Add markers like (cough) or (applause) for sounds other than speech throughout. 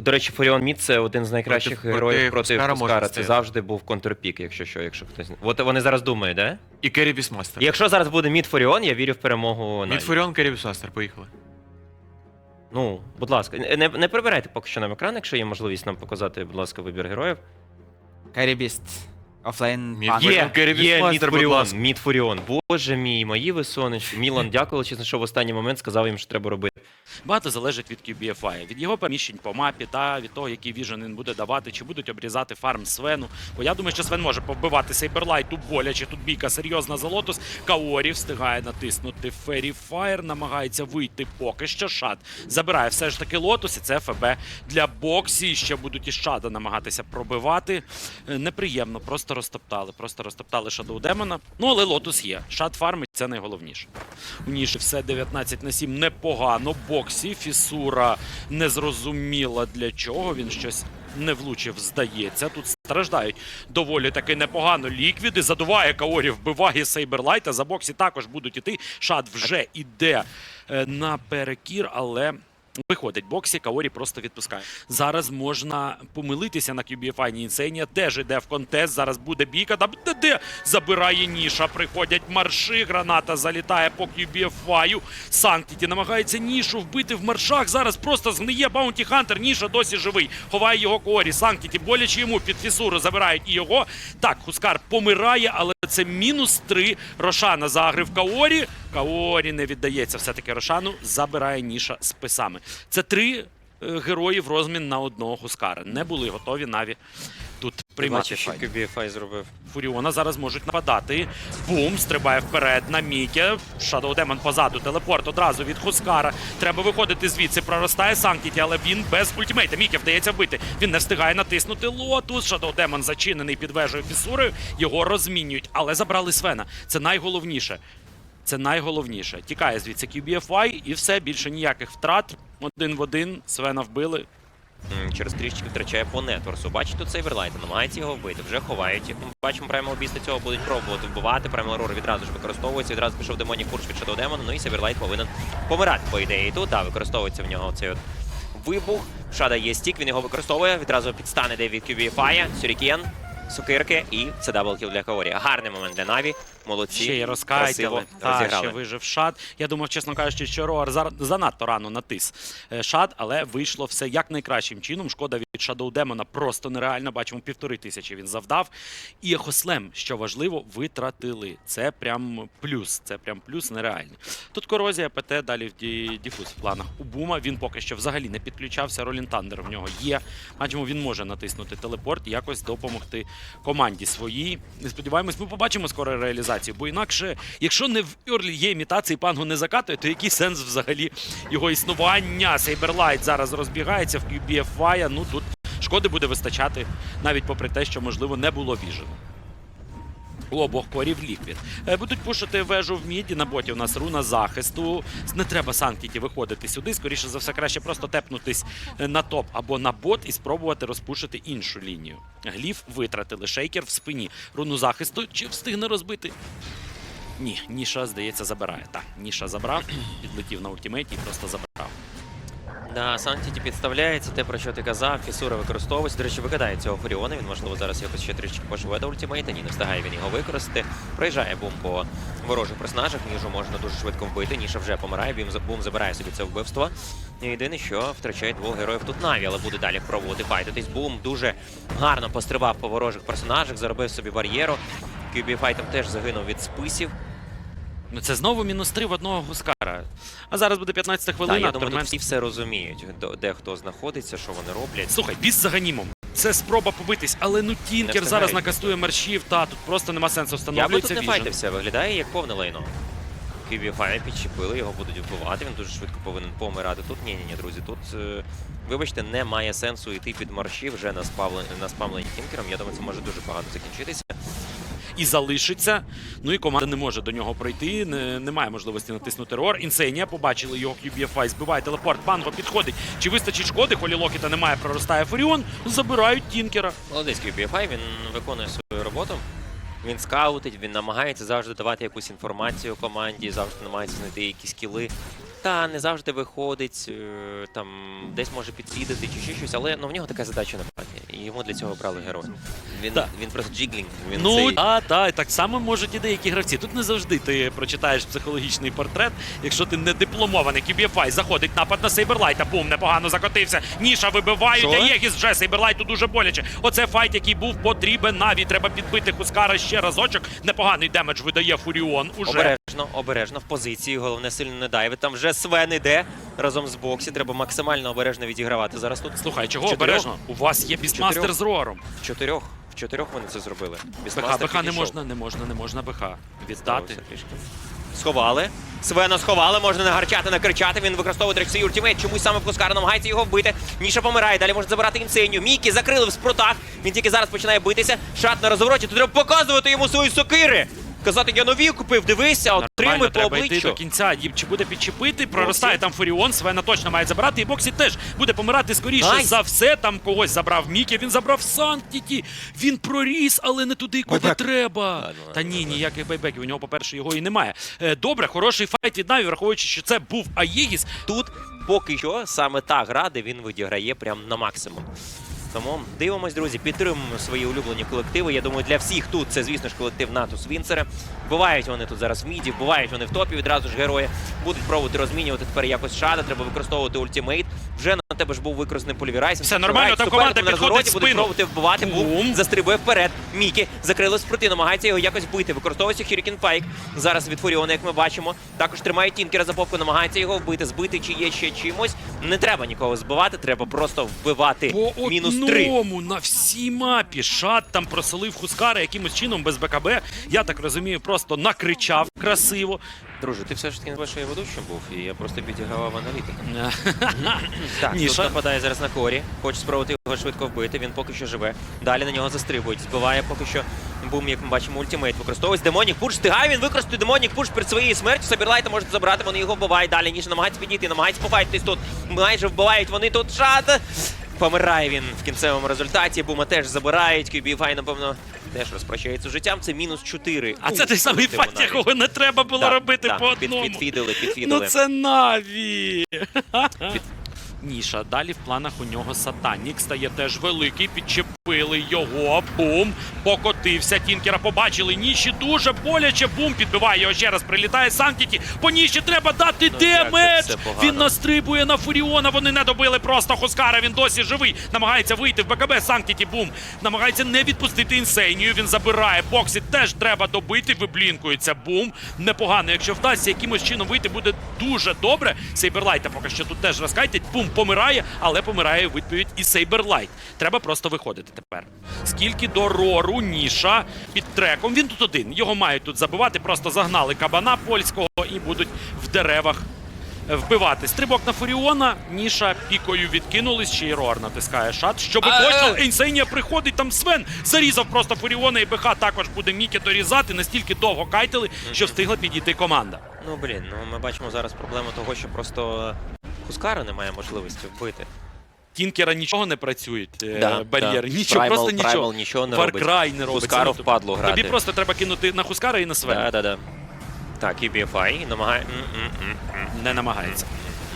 До речі, Форіон Мід це один з найкращих Проти- героїв проти проти Хускара. Це стояти. завжди був контрпік, якщо що, якщо хтось. От вони зараз думають, да? І Керрі Бісмастер. Якщо зараз буде Мід Форіон, я вірю в перемогу Мід Наві. Фуріон, Керрі Бісмастер, поїхали. Ну, будь ласка, не, не прибирайте поки що нам екран, якщо є можливість нам показати, будь ласка, вибір героїв. Карібіст. Пан. Є. Є, будь Фуріон. Мід Фуріон. Боже мій, мої ви сонечки. Мілан, дякую, чесно, що в останній момент сказав їм, що треба робити. Багато залежить від QBFI, від його переміщень по мапі та від того, який віжен він буде давати, чи будуть обрізати фарм Свену. Бо я думаю, що Свен може повбивати Сейберлайт, тут боляче, тут бійка серйозна за лотус. Каорі встигає натиснути Фері Фаєр, намагається вийти поки що. Шад забирає все ж таки лотус, і це ФБ для боксі. Ще будуть і Шада намагатися пробивати. Е, Неприємно, просто розтоптали. Просто розтоптали Шадоу Демона. Ну але лотус є. Шад фармить, це найголовніше. У Ніші все 19 на 7 непогано. Боксі Фісура не зрозуміла для чого. Він щось не влучив, здається. Тут страждають доволі таки непогано. Ліквіди задуває Каорі, вбиває Сейберлайта. За боксі також будуть іти. Шад вже іде е, на перекір, але. Виходить боксі, Каорі просто відпускає. Зараз можна помилитися на QBFI Інсенія. Теж іде в контест. Зараз буде бійка. Та де, де забирає ніша. Приходять марши. Граната залітає по QBFI. Санктіті намагається нішу вбити в маршах. Зараз просто згниє Баунті Хантер. Ніша досі живий. Ховає його Каорі. Санктіті боляче йому під фісуру забирають і його. Так, Хускар помирає, але це мінус три. Рошана загрив Каорі. Каорі не віддається все-таки Рошану. Забирає ніша з писами. Це три е, герої в розмін на одного Хускара. Не були готові наві тут приймати що. Зробив. Фуріона зараз можуть нападати. Бум стрибає вперед на Міке. Shadow Демон позаду. Телепорт одразу від Хускара. Треба виходити звідси. Проростає Санктіті, але він без ультимейта. Міке вдається вбити. Він не встигає натиснути лотус. Shadow Демон зачинений під вежею фісурою. Його розмінюють, але забрали Свена. Це найголовніше. Це найголовніше. Тікає звідси QBFY і все, більше ніяких втрат. Один в один. Свена вбили. Через трішечки втрачає по нетворсу. Бачить тут Сейверлайта, намагається його вбити. Вже ховають. Бачимо, Primal Beast цього будуть пробувати вбивати. Primal Aurora відразу ж використовується. Відразу пішов демонік курс від Shadow Demon. Ну і Сейверлайт повинен помирати, по ідеї. Тут да, використовується в нього цей от вибух. Шада є стік, він його використовує. Відразу підстане де від QBFI. Сюрікен, сукирки і це даблкіл для Каорі. Гарний момент для Наві. Молодці. Ще й розкайтили. Та, ще вижив шад. Я думав, чесно кажучи, що Роар зар- занадто рано натис е, шад, але вийшло все як найкращим чином. Шкода від Shadow Демона просто нереально. Бачимо, півтори тисячі він завдав. І Ехослем, що важливо, витратили. Це прям плюс. Це прям плюс нереальний. Тут корозія ПТ далі в ді- діфуз в планах у Бума. Він поки що взагалі не підключався. Ролін Тандер в нього є. Бачимо, він може натиснути телепорт і якось допомогти команді своїй. Сподіваємось, ми побачимо скоро реалізацію. Бо інакше, якщо не в Орлі є імітації, пангу не закатує, то який сенс взагалі його існування? Сейберлайт зараз розбігається в QBFY, ну тут шкоди буде вистачати, навіть попри те, що можливо не було віжено. Обох корів ліквід. Е, Будуть пушити вежу в міді. На боті у нас руна захисту. Не треба санктіті виходити сюди. Скоріше за все, краще просто тепнутись е, на топ або на бот і спробувати розпушити іншу лінію. Гліф витратили. Шейкер в спині. Руну захисту. Чи встигне розбити? Ні, Ніша, здається, забирає. Так, Ніша забрав, (clears throat) підлетів на ультимейті і просто забрав. Да, Санктіті підставляється, те, про що ти казав, Фісура використовується. До речі, викидає цього Фуріона. Він, можливо, зараз якось ще трішки поживе до ультимейта. Ні, не встигає він його використати. Проїжджає бум по ворожих персонажах. Ніжу можна дуже швидко вбити. Ніша вже помирає. Бум, бум забирає собі це вбивство. І Єдине, що втрачає двох героїв тут Наві, але буде далі пробувати файтитись. Бум дуже гарно пострибав по ворожих персонажах, заробив собі бар'єру. QB там теж загинув від списів. Ну це знову мінус три в одного гускара. А зараз буде 15 Так, хвилина. я думаю, тут всі все розуміють, де- де хто знаходиться, що вони роблять. Слухай, біс за ганімом. Це спроба побитись, але ну Тінкер зараз накастує маршів, та тут просто нема сенсу Я би тут не файтився, виглядає як повне лайно. QBFI підчепили, його будуть вбивати, він дуже швидко повинен помирати. Тут ні, ні, ні, друзі, тут, е, вибачте, немає сенсу йти під марші вже на, спавлен... на спамлені тінкером. Я думаю, це може дуже погано закінчитися. І залишиться. Ну і команда не може до нього пройти. Не, немає можливості натиснути рор. Інсейнія побачили його QBFI, збиває телепорт. Панго підходить. Чи вистачить шкоди? Холі Локіта немає, проростає Фуріон. Забирають Тінкера. Молодець QBFI, він виконує свою роботу. Він скаутить, він намагається завжди давати якусь інформацію команді, завжди намагається знайти якісь кіли. Та не завжди виходить, е, там десь може підфідити чи ще щось, але ну в нього така задача насправді. І йому для цього брали героя. Він, Так. він просто джиглінг. Він Ну цей... та, та, і так само можуть і деякі гравці. Тут не завжди ти прочитаєш психологічний портрет, якщо ти не дипломований. QBFI заходить напад на Сейберлайта. Бум, непогано закотився. Ніша вибивають, а Єгіс вже Сейберлайту дуже боляче. Оце файт, який був потрібен Наві. Треба підбити Хускара ще разочок. Непоганий демедж видає Фуріон. Уже Обережно, обережно в позиції. Головне сильно не дайви. Там вже Свен іде разом з боксі. Треба максимально обережно відігравати. Зараз тут Слухай, чого Чотирьох? обережно? У вас є бістмастер Чотирьох? з рором. в чотирьох. В чотирьох вони це зробили. БХ, Бісмастер БХ не можна, не можна, не можна БХ. Віддати. Сховали. Свена сховали, можна не гарчати, не кричати. Він використовує до ультимейт. Чомусь саме Пускар намагається його вбити. Ніша помирає. Далі може забирати інсеню. Мікі закрили в спрутах. Він тільки зараз починає битися. Шат на розвороті. Тут треба показувати йому свої сокири. Казати, я нові купив, дивися, отримуй по треба йти обличчю. до кінця. Їм чи буде підчепити, проростає там Фуріон, Свена точно має забирати, і Боксі теж буде помирати скоріше Найс. за все. Там когось забрав Мікі, він забрав Санктіті. Він проріс, але не туди, куди Байбек. треба. А, ну, Та ну, ні, ну, ніяких байбеків. У нього, по-перше, його і немає. Е, Добре, хороший файт від Наві, враховуючи, що це був Аєгіс. Тут поки що саме та гра, де він відіграє прям на максимум. Тому дивимось, друзі, підтримуємо свої улюблені колективи. Я думаю, для всіх тут це, звісно ж, колектив Натус Вінцера. Бувають вони тут зараз в міді, бувають вони в топі відразу ж герої. Будуть пробувати розмінювати тепер якось шада, треба використовувати ультимейт. Вже на тебе ж був використаний полівірайс. Все нормально, там команда підходить спину. пробувати вбивати. Бум, застрибує вперед. Мікі закрили спрути, намагається його якось вбити. Використовується Hurricane Пайк. Зараз від Фуріона, як ми бачимо. Також тримає Тінкера за попку, намагається його вбити. Збити чи є ще чимось. Не треба нікого збивати, треба просто вбивати. Мінус. Одному на всій мапі. Шат там проселив Хускара якимось чином без БКБ. Я так розумію, просто накричав красиво. Друже, ти все ж таки не я ведучим був, і я просто підігравав аналітика. (laughs) Так, Ніша. тут нападає зараз на корі. Хоче спробувати його швидко вбити. Він поки що живе. Далі на нього застрибують. Збиває поки що бум, як ми бачимо, ультимейт. Використовується демонік пуш. Встигає він використати демонік пуш перед своєю смертю. Сабірлайта можуть забрати, вони його вбивають. Далі ніж намагається підійти, намагається пофайтись тут. Майже вбивають вони тут шат. Помирає він в кінцевому результаті. Бума теж забирають. QBFI, напевно, теж розпрощається з життям. Це мінус 4. А це той самий факт, якого не треба було робити по одному. Підфідили, підфідили. Ну це Наві. Ніша. Далі в планах у нього Сатанік стає теж великий. Підчепили його. Бум. Покотився. Тінкера побачили. Ніші дуже боляче. Бум. Підбиває його ще раз. Прилітає Санктіті. По Ніші треба дати Ну, демедж. Він настрибує на Фуріона. Вони не добили просто Хускара. Він досі живий. Намагається вийти в БКБ. Санктіті. Бум. Намагається не відпустити інсейнію. Він забирає. Боксі теж треба добити. Виблінкується. Бум. Непогано. Якщо вдасться якимось чином вийти, буде дуже добре. Сейберлайта поки що тут теж розкайтять. Бум помирає, але помирає у відповідь і Сейберлайт. Треба просто виходити тепер. Скільки до Рору, Ніша під треком. Він тут один. Його мають тут забивати. Просто загнали кабана польського і будуть в деревах вбивати. Стрибок на Фуріона, Ніша пікою відкинулись, ще й Рор натискає шат. Щоб точно Ейнсейнія приходить, там Свен зарізав просто Фуріона і БХ також буде Мікі дорізати. Настільки довго кайтили, що встигла підійти команда. Ну блін, ну ми бачимо зараз проблему того, що просто Хускара немає можливості вбити. Тінкера нічого не працюють. е, Да, бар'єри. да. Нічого, Primal- просто нічого. Primal нічого не робить. Warcry не робить. Хускару впадло грати. Тобі просто треба кинути на Хускара і на Свена. Да, да, да. Так, і BFI намагає... Не намагається.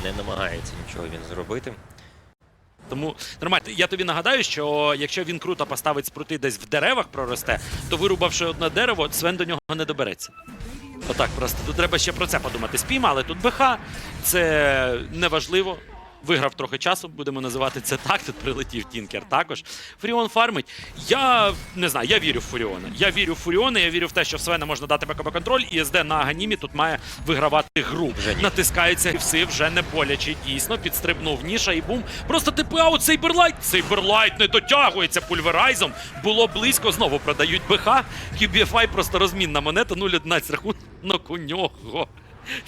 Не намагається нічого він зробити. Тому нормально. Я тобі нагадаю, що якщо він круто поставить спрути десь в деревах проросте, то вирубавши одне дерево, Свен до нього не добереться. Отак просто. Тут треба ще про це подумати. Спіймали тут БХ, це неважливо. Виграв трохи часу, будемо називати це так. Тут прилетів Тінкер також. Фуріон фармить. Я не знаю, я вірю в Фуріона. Я вірю в Фуріона, я вірю в те, що в Свена можна дати БКБ контроль, і СД на Аганімі тут має вигравати гру. Вже ні. Натискається гіпси, вже не боляче. Дійсно, підстрибнув ніша і бум. Просто типи аут Сейберлайт. Сейберлайт не дотягується пульверайзом. Було близько, знову продають БХ. QBFI просто розмінна монета, 0-11 рахунок у нього.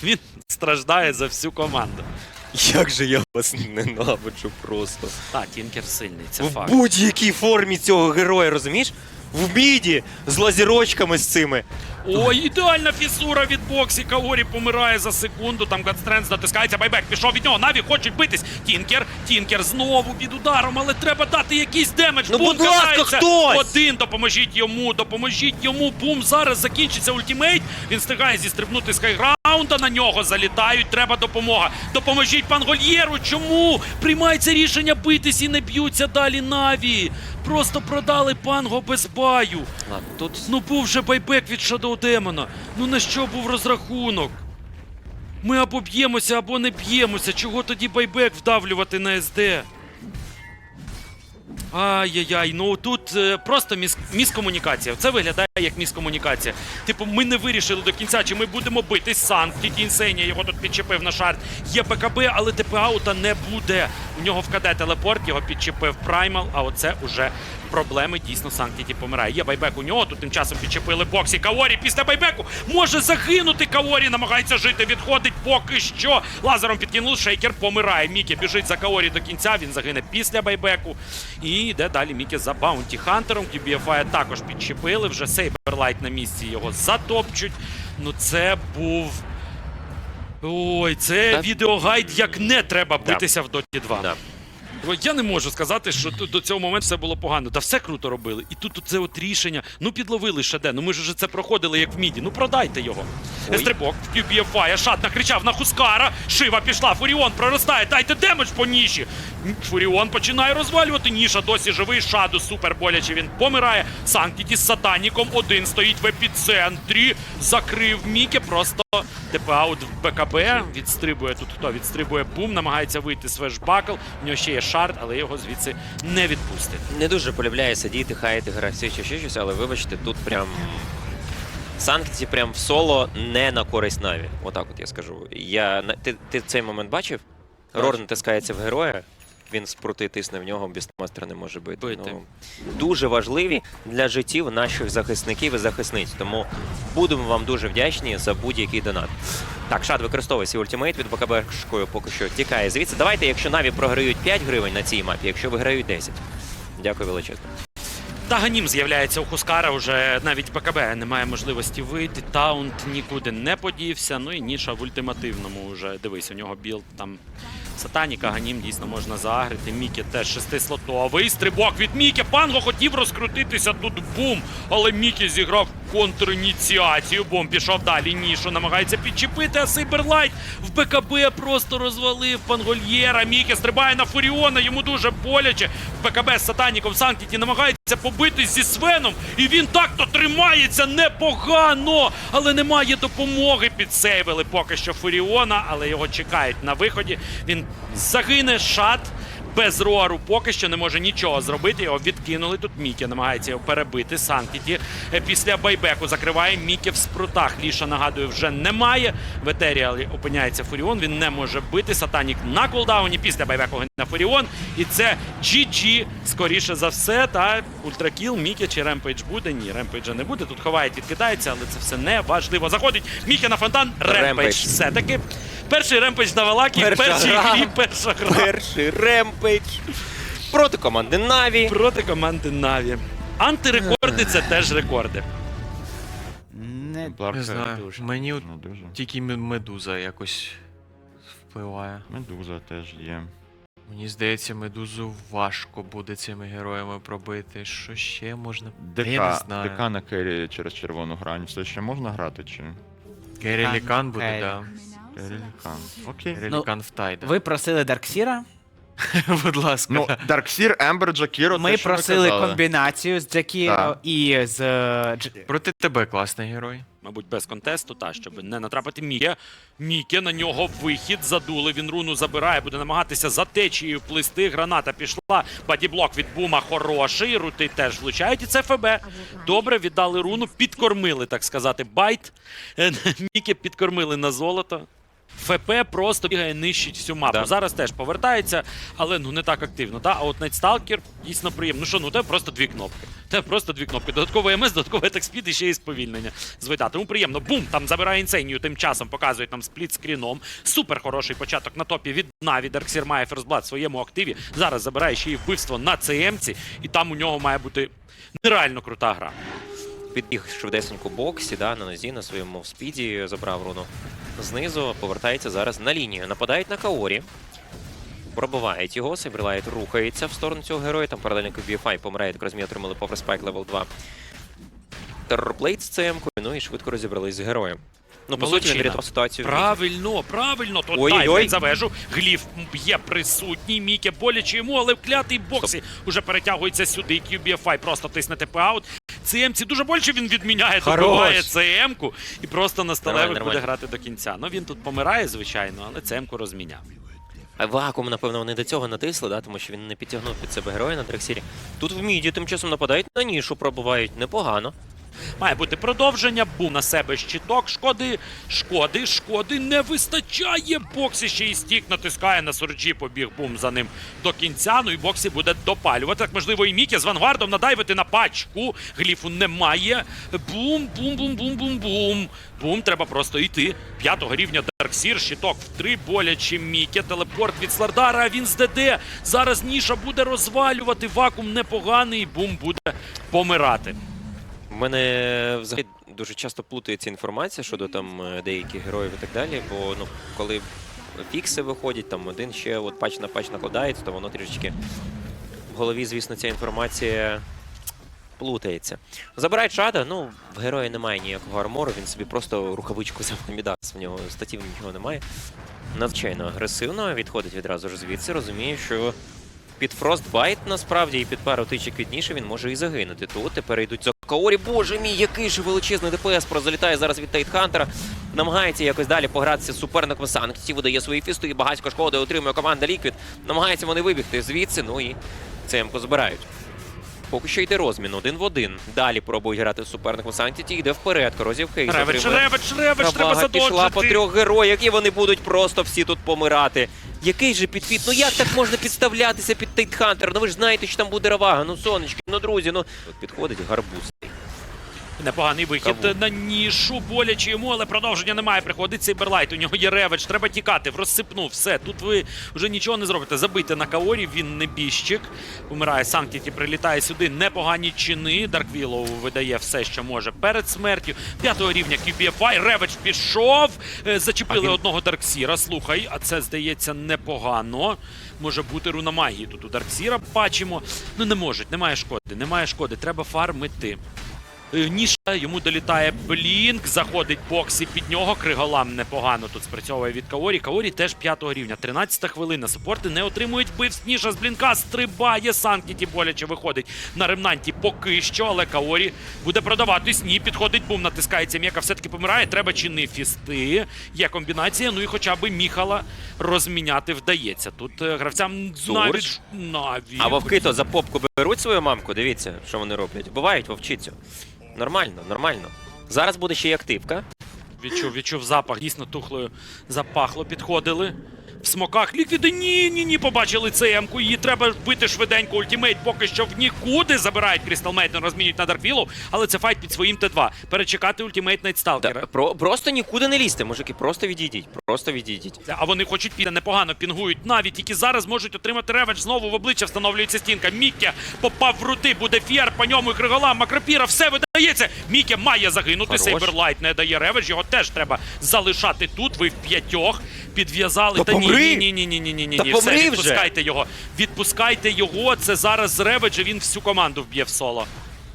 Він страждає за всю команду. Як же я вас ненавиджу просто. Так, Тінкер сильний, це В факт. будь-якій формі цього героя, розумієш? В міді з лазірочками з цими. Ой, ідеальна фісура від боксі. Каорі помирає за секунду. Там Гадстренс натискається. Байбек пішов від нього. Наві хочуть битись. Тінкер, Тінкер знову під ударом, але треба дати якийсь демедж. Ну, Бум будь ласка, катається. хтось! Один, допоможіть йому, допоможіть йому. Бум, зараз закінчиться ультимейт. Він встигає зістрибнути з хайграунд. раунда на нього залітають. Треба допомога. Допоможіть пангольєру. Чому приймається рішення битись і не б'ються далі Наві? Просто продали панго без баю. Ладно, тут Ну був же байбек від Шадоу Демона. Ну на що був розрахунок? Ми або б'ємося, або не б'ємося. Чого тоді байбек вдавлювати на СД? Ай-яй-яй, ну тут е, просто міс міскомунікація. Це виглядає як міскомунікація. Типу, ми не вирішили до кінця, чи ми будемо битись тільки Інсенія його тут підчепив на шарт. Є ПКБ, але ТП-аута не буде. У нього в КД телепорт, його підчепив Праймал, а оце уже проблеми. Дійсно, Санктіті помирає. Є байбек у нього, тут тим часом підчепили боксі. Каорі після байбеку може загинути. Каорі намагається жити, відходить поки що. Лазером підкинули, шейкер помирає. Мікі біжить за Каорі до кінця, він загине після байбеку. І йде далі Мікі за Баунті Хантером. QBFI також підчепили. Вже Сейберлайт на місці його затопчуть. Ну це був. Ой, це відеогайд, як не треба битися в Доті 2. Я не можу сказати, що до цього моменту все було погано. Та все круто робили. І тут це от рішення. Ну підловили Шаде. Ну ми ж вже це проходили як в міді. Ну продайте його. Ой. Стрибок в QBFI. Шат накричав на Хускара. Шива пішла. Фуріон проростає. Дайте демедж по ніші. Фуріон починає розвалювати. Ніша досі живий. Шаду супер боляче. Він помирає. Санктіті з сатаніком. Один стоїть в епіцентрі. Закрив Мікі. Просто ТП-аут в БКБ. Відстрибує тут хто? Відстрибує бум, намагається вийти з вешбакл. У нього ще є шард, але його звідси не відпустить. не дуже полюбляє сидіти, хаяти гравців чи ще щось, але вибачте, тут прям. Санкті прям в соло не на користь Наві. Отак от я скажу. Я, ти, ти цей момент бачив? Рор натискається в героя, він спрути тисне в нього, бістмастер не може бити. Бити. Ну, дуже важливі для життів наших захисників і захисниць. Тому будемо вам дуже вдячні за будь-який донат. Так, Шад використовує свій ультимейт від БКБшкою поки що тікає звідси. Давайте, якщо Наві програють 5 гривень на цій мапі, якщо виграють 10. Дякую величезно. Таганім з'являється у Хускара, вже навіть БКБ немає можливості вийти. Таунт нікуди не подівся. Ну і Ніша в ультимативному вже дивись, у нього білд там Сатаніка, Ганім дійсно можна заагрити. Мікі теж шестислотовий. Стрибок від Мікі. Панго хотів розкрутитися тут бум. Але Мікі зіграв контрініціацію. Бум пішов далі. Нішу намагається підчепити, а Сейберлайт в БКБ просто розвалив Пангольєра. Мікі стрибає на Фуріона. Йому дуже боляче. В БКБ з Сатаніком Санктіті намагається побитись зі Свеном. І він так-то тримається непогано. Але немає допомоги. Підсейвили поки що Фуріона, але його чекають на виході. Він загине шат. Без Роару поки що не може нічого зробити. Його відкинули. Тут Мікі намагається його перебити. Санкіті е, після байбеку закриває Мікі в спрутах. Ліша нагадую, вже немає. В Етеріалі опиняється Фуріон. Він не може бити. Сатанік на кулдауні після байбеку на Фуріон. І це GG, скоріше за все. Та ультракіл Мікі чи Ремпейдж буде. Ні, Ремпейджа не буде. Тут ховає, відкидається, але це все не важливо. Заходить Мікі на фонтан. Ремпейдж. Ремпейдж. Все-таки. Перший ремпейдж на Валакі, перший грі, перша гра. Перший ремпейдж проти команди Наві. проти команди Наві. Антирекорди це теж рекорди. Не Не знаю. дуже. Мені от Не дуже. тільки м- медуза якось впливає. Медуза теж є. Мені здається, медузу важко буде цими героями пробити. Що ще можна? ДК, Я не знаю. ДК на керрі через червону грань. Все ще можна грати чи? Керелікан буде, Керрі. да. Керрілікан. Окей. Керелікан в тайда. Ви просили Дарксіра? (laughs) Будь ласка. Ну, Дарксір, Ембер, Джакіро, Ми те, що ви просили казали. комбінацію з Джакіро Так. і з е, Дж- Проти тебе класний герой. Мабуть, без контесту, та щоб не натрапити Міке. Міке на нього вихід задули. Він руну забирає, буде намагатися за течією плисти. Граната пішла. Бадіблок від бума хороший. Рути теж влучають. І це ФБ. Добре, віддали руну, підкормили, так сказати, байт. Е, (laughs) Міке підкормили на золото. ФП просто бігає, нищить всю мапу. Да. Зараз теж повертається, але ну не так активно. Та? А от Найтсталкер дійсно приємно. Ну що, ну тебе просто дві кнопки. Тебе просто дві кнопки. Додатковий МС, додатковий атакспід і ще й сповільнення з Войта. Тому приємно. Бум! Там забирає інсенію. Тим часом показують нам спліт скріном. Супер хороший початок на топі від Наві. Дарксір має ферзблад в своєму активі. Зараз забирає ще й вбивство на ЦМці, і там у нього має бути нереально крута гра. Підбіг швидесенько боксі, да, на нозі, на своєму спіді, забрав руну знизу, повертається зараз на лінію. Нападають на Каорі. Пробивають його, Сайберлайт рухається в сторону цього героя. Там паралельно BFI помирає, так розумію, отримали повер спайк левел 2. терорплейт з ЦМ-кою, ну і швидко розібрались з героєм. Ну, по суті, він врятував ситуацію. Правильно, правильно. Тут Ой-ой-ой. таймінг за вежу. Гліф є присутній. Міке боляче йому, але в клятий боксі уже перетягується сюди. QBFI просто тисне ТП-аут. ЦМці дуже больше він відміняє, добиває ЦМ-ку і просто на сталевих Нормально, буде нормально. грати до кінця. Ну він тут помирає, звичайно, але ЦМ-ку розміняв. А Вакуум, напевно, вони до цього натисли, да, тому що він не підтягнув під себе героя на Дрексірі. Тут в міді тим часом нападають на нішу, пробувають непогано. Має бути продовження. Бум на себе щиток. Шкоди, шкоди, шкоди не вистачає. Боксі ще й стік натискає на сурджі. Побіг бум за ним до кінця. Ну і боксі буде допалювати. Так можливо, і Мікі з вангардом надайвити на пачку. Гліфу немає. Бум, бум, бум, бум, бум, бум. Бум, треба просто йти. П'ятого рівня Дарксір, щиток в три боляче Мікі. Телепорт від Слардара. а Він з ДД. Зараз ніша буде розвалювати. Вакуум непоганий. Бум буде помирати. У мене взагалі дуже часто плутається інформація щодо там е, деяких героїв і так далі, бо ну, коли фікси виходять, там один ще от патч на патч накладається, то воно трішечки в голові, звісно, ця інформація плутається. Забирають шада, ну, в героя немає ніякого армору, він собі просто рукавичку (laughs) за в нього статів нічого немає. Надзвичайно агресивно, відходить відразу ж звідси, розуміє, що під Frostbite насправді і під пару тичок від ніші він може і загинути. Тут тепер йдуть Каорі. Боже мій, який же величезний ДПС прозалітає зараз від Тайтхантера. Намагається якось далі погратися з суперником санкцій, видає свої фісти, багатько шкоди отримує команда Ліквід. Намагаються вони вибігти звідси, ну і ЦМК збирають. Поки що йде розмін один в один. Далі пробують грати з суперником Санктіті, йде вперед. Корозів Хейс Ревич, ревич, ревич, треба Навага пішла по трьох героях, і вони будуть просто всі тут помирати. Який же підфіт? Ну як так можна підставлятися під Тайтхантер? Ну ви ж знаєте, що там буде Равага. Ну сонечки, ну друзі, ну підходить гарбуз. Непоганий вихід Каву. на нішу, боляче йому, але продовження немає. Приходить Сейберлайт, у нього є ревич, треба тікати, в розсипну, все. Тут ви вже нічого не зробите. Забийте на Каорі, він не біжчик. Помирає Санктіті, прилітає сюди. Непогані чини. Дарквілоу видає все, що може перед смертю. П'ятого рівня QBFI. Ревич пішов. Е, Зачепили А одного Дарксіра. Слухай, а це здається непогано. Може бути руна магії. Тут у Дарксіра бачимо. Ну не можуть, немає шкоди, немає шкоди. Треба фармити. Е, Ніша йому долітає блінк, заходить боксі під нього. Криголам непогано тут спрацьовує від Каорі. Каорі теж п'ятого рівня. 13 хвилина. Супорти не отримують вбивств. Ніша з блінка стрибає. Санкіті боляче виходить на ремнанті поки що, але Каорі буде продаватись. Ні, підходить бум, натискається м'яка, все-таки помирає. Треба чини фісти. Є комбінація. Ну і хоча б Міхала розміняти вдається. Тут е, гравцям навіть навіть. А вовки то за попку беруть свою мамку. Дивіться, що вони роблять. Бувають вовчицю. Нормально, нормально. Зараз буде ще й активка. Відчув, відчув запах, дійсно тухлою запахло, підходили. В смоках ліквіди. Ні, ні, ні, побачили ЦМ-ку. Її треба вбити швиденько. Ультімейт поки що в нікуди забирають Крістал Мейтен, розмінюють на Дарквілу, але це файт під своїм Т2. Перечекати ультімейт Та, Найтсталкера. про, просто нікуди не лізьте, мужики, просто відійдіть. Просто відійдіть. А вони хочуть піти непогано, пінгують навіть, тільки зараз можуть отримати реведж. Знову в обличчя встановлюється стінка. Мікке попав в рути, буде фєр, по ньому і криголам, макропіра, все видається. Мікке має загинути. Сейберлайт не дає реведж, його теж треба залишати тут. Ви в п'ятьох підв'язали. Та помри! ні, ні, ні, ні, ні, ні, Та ні. Все, помри вже! відпускайте його. Відпускайте його. Це зараз з реведжа він всю команду вб'є в соло.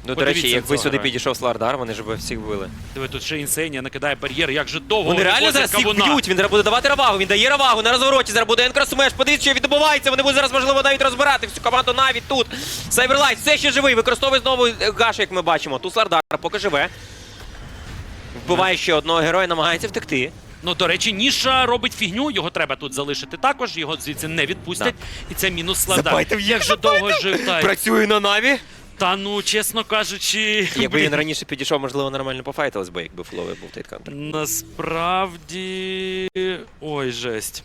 Ну, до Подивіться речі, на якби цього сюди героя. підійшов Слардар, вони ж би всіх вбили. Диви, тут ще інсенія накидає бар'єр. Як же довго Вони реально возять зараз всіх кавуна. б'ють, він зараз буде давати равагу, він дає равагу на розвороті, зараз буде енкросмеш, подивіться, що відбувається, вони будуть зараз, можливо, навіть розбирати всю команду навіть тут. Сайберлайт все ще живий, використовує знову е, Гаш, як ми бачимо. Тут Слардар поки живе. Вбиває ще одного героя, намагається втекти. Ну, до речі, Ніша робить фігню, його треба тут залишити також, його звідси не відпустять. І це мінус Слардар. Забайте в Як же довго жив Тай. Працює на наві. Та ну, чесно кажучи, Якби блін, він раніше підійшов, можливо, нормально пофайтились би, якби фловий був Тейткантер. Насправді. Ой, жесть.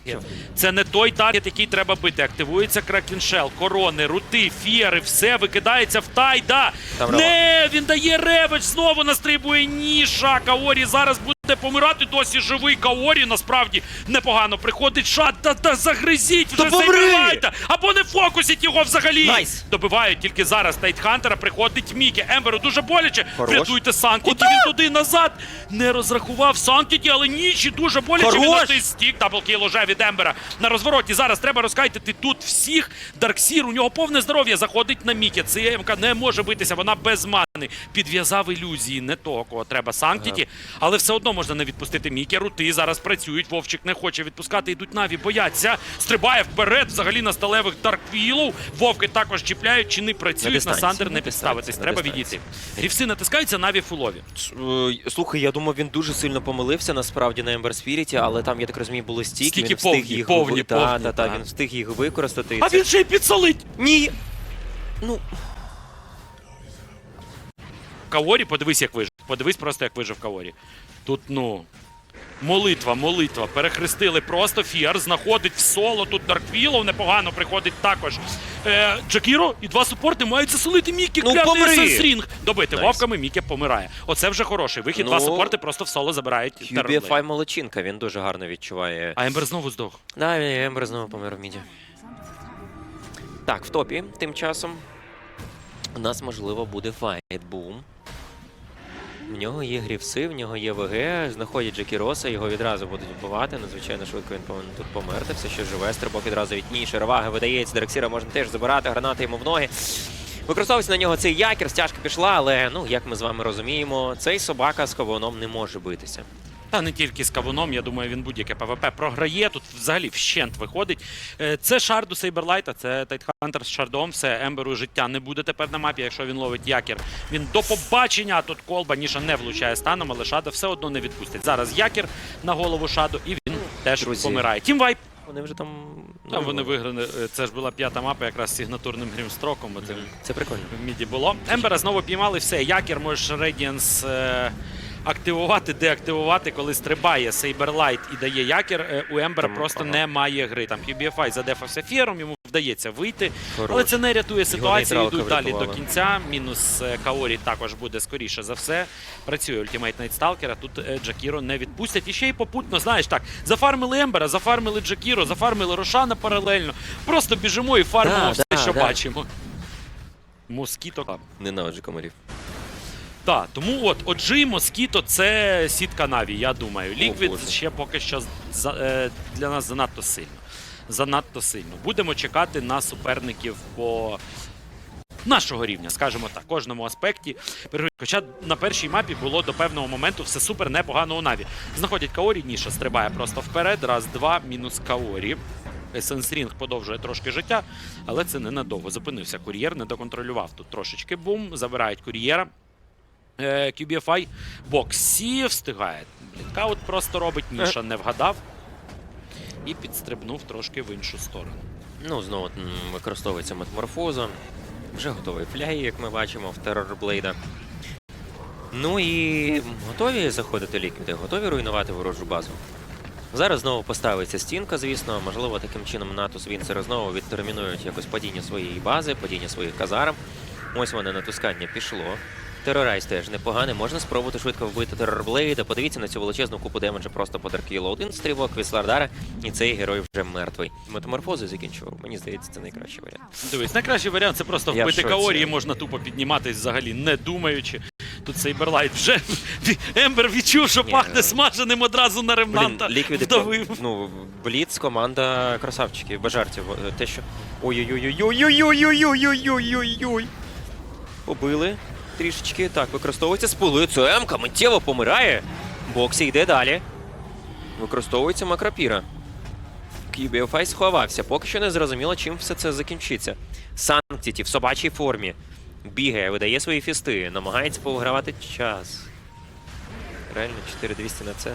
Це не той таргет, який треба бити. Активується Кракеншел, корони, рути, фієри, все викидається в тайда. Там Не, він дає ревич, знову настрибує ніша. Каорі зараз буде Де помирати досі живий Каорі, насправді непогано приходить шат, та, та загризіть вже помри! Або не фокусіть його взагалі. Найс! Добивають тільки зараз Тайтхантера, приходить Мікі. Емберу дуже боляче. Хорош. Врятуйте Санктіті, він туди назад. Не розрахував Санктіті, але нічі дуже боляче. Він стік, даблкіл уже від Ембера на розвороті. Зараз треба розкайтити тут всіх. Дарксір, у нього повне здоров'я, заходить на Мікі. Це МК не може битися, вона без мани. Підв'язав ілюзії, не того, кого треба Санктіті. Але все одно можна не відпустити Мікі. Рути зараз працюють. Вовчик не хоче відпускати, йдуть Наві, бояться. Стрибає вперед, взагалі на сталевих Дарквілов. Вовки також чіпляють, чи не працюють. На, дистанції, Сандер не підставитись. Треба відійти. Грівси натискаються, Наві фулові. Е, Слухай, я думав, він дуже сильно помилився насправді на Ember Spirit, але там, я так розумію, були стільки. Стільки повні, їх повні, ви- повні, Та, та, та, та. він встиг їх використати. А це- він ще й підсолить. Ні! Ну, Каорі, подивись, як вижив. Подивись просто, як вижив Каорі. Тут, ну. Молитва, молитва. Перехрестили просто Фіар, знаходить в соло. Тут Дарквілов непогано приходить також. Е, Джакіро і два супорти мають заселити Мікі. Ну, помри! Сенсрінг. Добити Найс. вовками, Мікі помирає. Оце вже хороший вихід. Два Ну, супорти просто в соло забирають Террорлейн. QBFI молодчинка, він дуже гарно відчуває. А Ембер знову здох. Да, Ембер знову помер в міді. Так, в топі тим часом у нас, можливо, буде файтбум. В нього є грівси, в нього є ВГ, знаходять Джекіроса, його відразу будуть вбивати. Надзвичайно швидко він повинен тут померти. Все ще живе, стрибок відразу від Ніші, Реваги видається, Дерексіра можна теж забирати, гранати йому в ноги. Використовується на нього цей якір, стяжка пішла, але ну як ми з вами розуміємо, цей собака з кавуном не може битися. Та не тільки з кавуном, я думаю, він будь-яке ПВП програє. Тут взагалі вщент виходить. Е, Це шард у Сейберлайта, це Тайтхантер з шардом. Все, Емберу життя не буде тепер на мапі, якщо він ловить якір. Він до побачення. а Тут колба Ніша не влучає станом, але шада все одно не відпустить. Зараз якір на голову шаду, і він теж Друзі. помирає. Тім вайп. Вони вже там. Там вони виграли. е, Це ж була п'ята мапа, якраз з сигнатурним грімстроком. Це прикольно. в міді було. Ембера знову піймали все. Якір можеш Radiance е, активувати, деактивувати, коли стрибає Сейберлайт і дає якір. Е, у Ембера просто немає гри. Там QBFI задефався фієром, йому вдається вийти. Хорош. Але це не рятує ситуацію. Йдуть далі до кінця. Мінус е, Каорі також буде скоріше за все. Працює ультимейт Найтсталкера. Тут е, Джакіро не відпустять. І ще й попутно, знаєш так, зафармили Ембера, зафармили Джакіро, зафармили Рошана паралельно. Просто біжимо і фармимо Да, все, да, що да. бачимо. Москіто. Ненавиджу комарів. Так, тому от OG Москіто це сітка Наві, я думаю. Ліквід ще поки що за, е, для нас занадто сильно. Занадто сильно. Будемо чекати на суперників по нашого рівня, скажімо так, кожному аспекті. Хоча на першій мапі було до певного моменту все супер непогано у Наві. Знаходять Каорі, Ніша стрибає просто вперед. Раз, два, мінус Каорі. Есенсрінг подовжує трошки життя, але це ненадовго. Зупинився кур'єр, не доконтролював тут трошечки бум. Забирають кур'єра. Е, QBFI Боксі встигає. Блінкаут просто робить, Ніша не вгадав. І підстрибнув трошки в іншу сторону. Ну, знову використовується метаморфоза. Вже готовий фляй, як ми бачимо в Террорблейда. Ну і готові заходити ліквіди, готові руйнувати ворожу базу. Зараз знову поставиться стінка, звісно. Можливо, таким чином Натус Вінцера знову відтермінують якось падіння своєї бази, падіння своїх казарм. Ось вони натискання пішло. Терорайз теж непоганий. Можна спробувати швидко вбити Террорблейда. Подивіться на цю величезну купу демеджа просто по Дарквілу. Один стрибок від Слардара, і цей герой вже мертвий. Метаморфози закінчував. Мені здається, це найкращий варіант. Дивись, найкращий варіант це просто Я вбити. Каорі, і можна тупо підніматись взагалі не думаючи. Тут Сейберлайт вже (laughs) Ембер відчув, що Ні, пахне смаженим одразу на ремнанта. вдавив. ну, Бліц, команда красавчиків, без жартів. Е, Те, що. Ой-ой-ой-ой-ой-ой-ой-ой-ой-ой-ой-ой. Побили трішечки. Так, використовується. Це Емка миттєво помирає. Боксі йде далі. Використовується макропіра. QBFI сховався. Поки що не зрозуміло, чим все це закінчиться. Санктіті в собачій формі. Бігає, видає свої фісти, намагається повигравати час. Реально 4200 на це.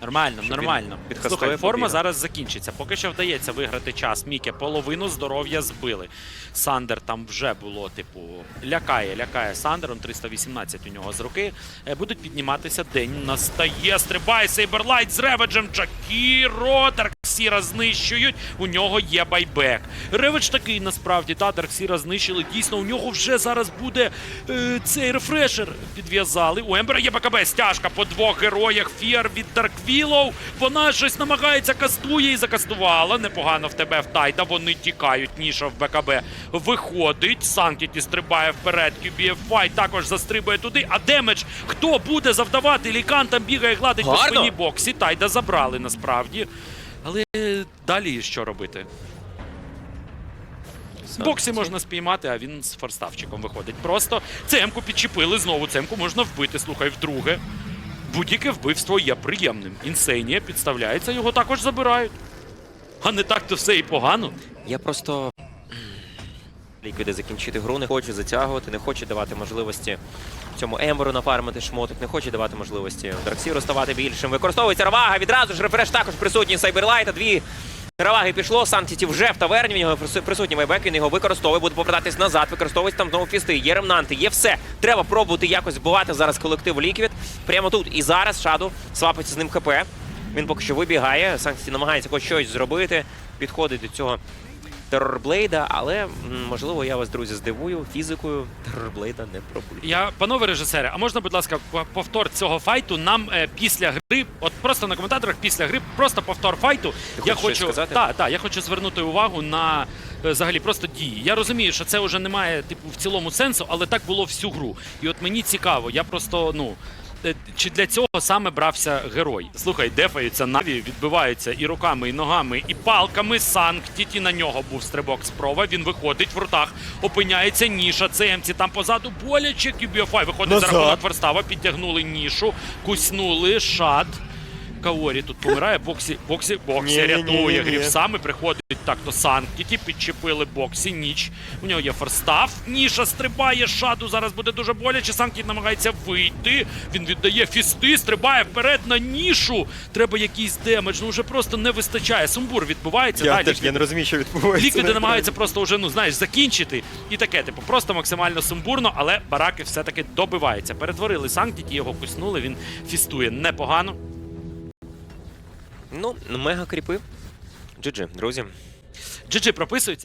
Нормально, Щоб нормально. Слухай, форма зараз закінчиться. Поки що вдається виграти час. Міке половину здоров'я збили. Сандер там вже було, типу, лякає, лякає Сандером. 318 у нього з руки. Е, Будуть підніматися. День настає. Стрибає Сейберлайт з реведжем. Джакі Дарксір Дарксіра знищують. У нього є байбек. Ревич такий насправді, та Дарксіра знищили. Дійсно, у нього вже зараз буде е, цей рефрешер. Підв'язали. У Ембера є БКБ. Стяжка по двох героях. Фіар від Дарквілоу. Вона щось намагається кастує і закастувала. Непогано в тебе в Тайда. Вони тікають. Ніша в БКБ виходить. Санктіті стрибає вперед. QBFY також застрибує туди. А демедж хто буде завдавати? Лікан там бігає, гладить по спині боксі. Тайда забрали насправді. Але далі що робити? В боксі можна спіймати, а він з форставчиком виходить. Просто цемку підчепили знову. Цемку можна вбити. Слухай, вдруге. Будь-яке вбивство є приємним. Інсейнія підставляється, його також забирають. А не так то все і погано. Я просто ліквіди закінчити гру, не хочу затягувати, не хочу давати можливості цьому Емберу нафармити шмотик, не хочу давати можливості Дарксіру ставати більшим. Використовується равага, відразу ж рефреш також присутній Сайберлайта. Дві раваги пішло, Сантіті вже в таверні, в нього присутній вайбек, він його використовує, буде повертатись назад, використовується там знову фісти, є ремнанти, є все. Треба пробувати якось вбивати зараз колектив Ліквід. Прямо тут і зараз Шаду свапиться з ним ХП. Він поки що вибігає, Сантіті намагається хоч щось зробити, підходить до цього Терорблейда, але можливо я вас, друзі, здивую. Фізикою Терорблейда не пробую. Я, панове режисери, а можна, будь ласка, повтор цього файту нам е, після гри, от просто на коментаторах після гри, просто повтор файту. Ти я хочу сказати? та, та, я хочу звернути увагу на е, взагалі просто дії. Я розумію, що це вже не має типу в цілому сенсу, але так було всю гру. І от мені цікаво, я просто ну. Е, Чи для цього саме брався герой? Слухай, дефаються наві, відбиваються і руками, і ногами, і палками. Санктіті на нього був стрибок спроба. Він виходить в рутах, опиняється ніша. цемці там позаду боляче. QBFI виходить за рахунок Верстава, підтягнули нішу, куснули шат. Каорі тут помирає, боксі, боксі, боксі рятує грівсами, приходить так то Санктіті, підчепили боксі, ніч. У нього є форстав, ніша стрибає, шаду зараз буде дуже боляче. Санктіт намагається вийти. Він віддає фісти, стрибає вперед на нішу. Треба якийсь демедж, ну вже просто не вистачає. Сумбур відбувається. Я да, теж я не розумію, що відбувається. Ліквіди намагаються просто вже, ну знаєш, закінчити. І таке, типу, просто максимально сумбурно, але бараки все-таки добиваються. Перетворили Санктіті, його куснули, він фістує непогано. Ну, мега кріпи. GG, друзі. GG прописується.